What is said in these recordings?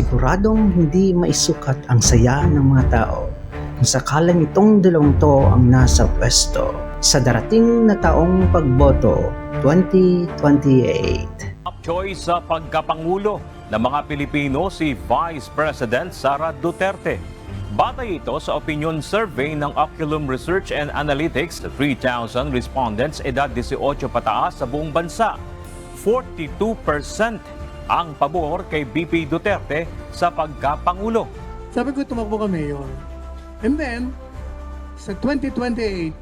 Siguradong hindi maisukat ang saya ng mga tao kung sakalang itong dalawang to ang nasa pwesto sa darating na taong pagboto 2028. Top choice sa pagkapangulo ng mga Pilipino si Vice President Sara Duterte. Batay ito sa opinion survey ng Oculum Research and Analytics, 3,000 respondents edad 18 pataas sa buong bansa. 42% ang pabor kay BP Duterte sa pagkapangulo. Sabi ko tumakbo ka mayor. And then, sa 2028,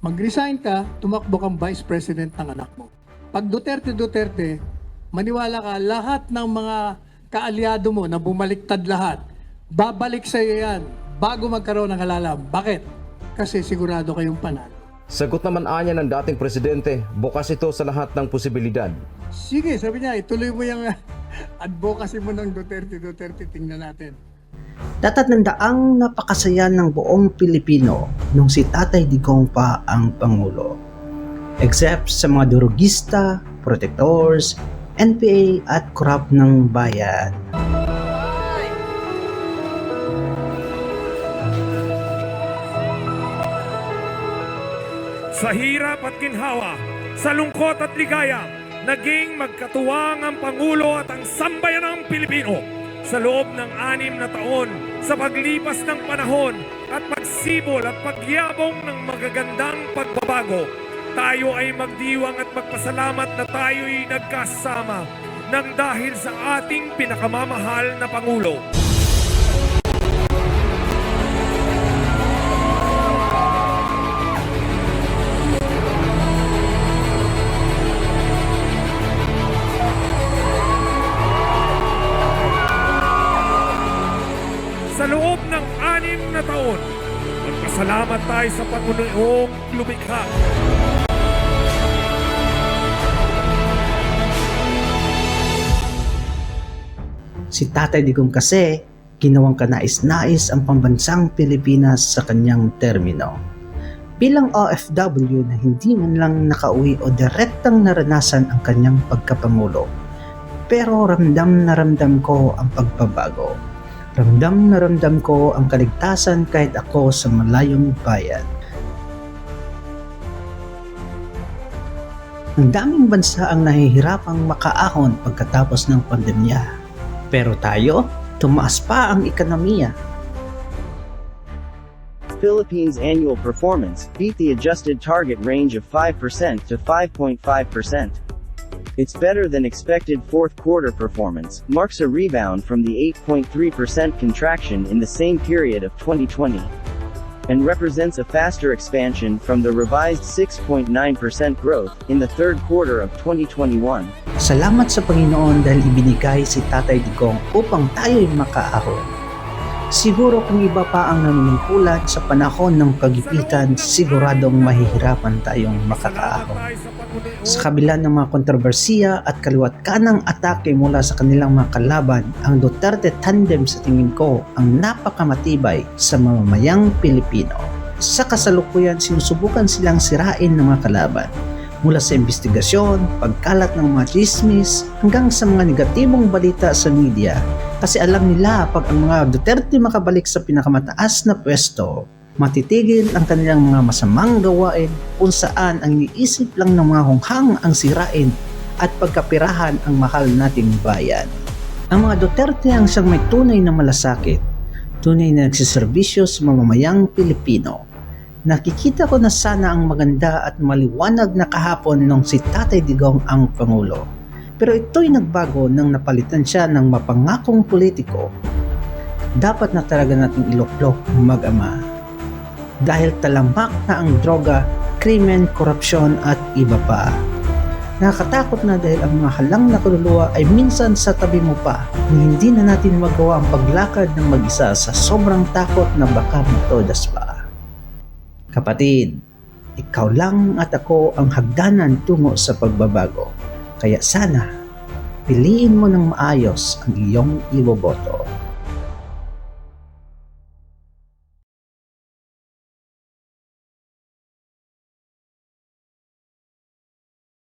mag-resign ka, tumakbo kang vice president ng anak mo. Pag Duterte Duterte, maniwala ka, lahat ng mga kaalyado mo na bumaliktad lahat, babalik sa iyo yan bago magkaroon ng halalam. Bakit? Kasi sigurado kayong panalo. Sagot naman anya ng dating presidente, bukas ito sa lahat ng posibilidad. Sige, sabi niya, ituloy mo yung advocacy mo ng Duterte Duterte, tingnan natin. Tatatnandaang napakasaya ng buong Pilipino nung si Tatay Digong pa ang Pangulo. Except sa mga durugista, protectors, NPA at korap ng bayan. Sa hirap at ginhawa, sa lungkot at ligaya, naging magkatuwang ang Pangulo at ang sambayanang Pilipino sa loob ng anim na taon sa paglipas ng panahon at pagsibol at pagyabong ng magagandang pagbabago. Tayo ay magdiwang at magpasalamat na tayo'y nagkasama ng dahil sa ating pinakamamahal na Pangulo. Anim na taon, magpasalamat tayo sa Panginoong lumikha. Si Tatay Digong kasi, ginawang kanais-nais ang pambansang Pilipinas sa kanyang termino. Bilang OFW na hindi man lang nakauwi o direktang naranasan ang kanyang pagkapangulo. Pero ramdam na ramdam ko ang pagbabago. Ramdam na ramdam ko ang kaligtasan kahit ako sa malayong bayan. Ang daming bansa ang nahihirapang makaahon pagkatapos ng pandemya. Pero tayo, tumaas pa ang ekonomiya. Philippines' annual performance beat the adjusted target range of 5% to 5.5%. Its better than expected fourth quarter performance marks a rebound from the 8.3% contraction in the same period of 2020 and represents a faster expansion from the revised 6.9% growth in the third quarter of 2021. Salamat sa Panginoon dahil ibinigay si Tatay Digong upang tayo'y makaahon. Siguro kung iba pa ang nanunungkulan sa panahon ng kagipitan, siguradong mahihirapan tayong makakaahon. Sa kabila ng mga kontrobersiya at kaliwat kanang atake mula sa kanilang mga kalaban, ang Duterte tandem sa tingin ko ang napakamatibay sa mamamayang Pilipino. Sa kasalukuyan, sinusubukan silang sirain ng mga kalaban mula sa investigasyon, pagkalat ng mga chismis, hanggang sa mga negatibong balita sa media. Kasi alam nila pag ang mga Duterte makabalik sa pinakamataas na pwesto, matitigil ang kanilang mga masamang gawain kung saan ang iniisip lang ng mga hunghang ang sirain at pagkapirahan ang mahal nating bayan. Ang mga Duterte ang siyang may tunay na malasakit, tunay na nagsiservisyo sa mamamayang Pilipino. Nakikita ko na sana ang maganda at maliwanag na kahapon nung si Tatay Digong ang Pangulo. Pero ito'y nagbago nang napalitan siya ng mapangakong politiko. Dapat na talaga nating iloklok mag-ama. Dahil talamak na ang droga, krimen, korupsyon at iba pa. Nakakatakot na dahil ang mga halang na kaluluwa ay minsan sa tabi mo pa na hindi na natin magawa ang paglakad ng mag-isa sa sobrang takot na baka matodas pa. Kapatid, ikaw lang at ako ang hagdanan tungo sa pagbabago. Kaya sana, piliin mo ng maayos ang iyong iboboto.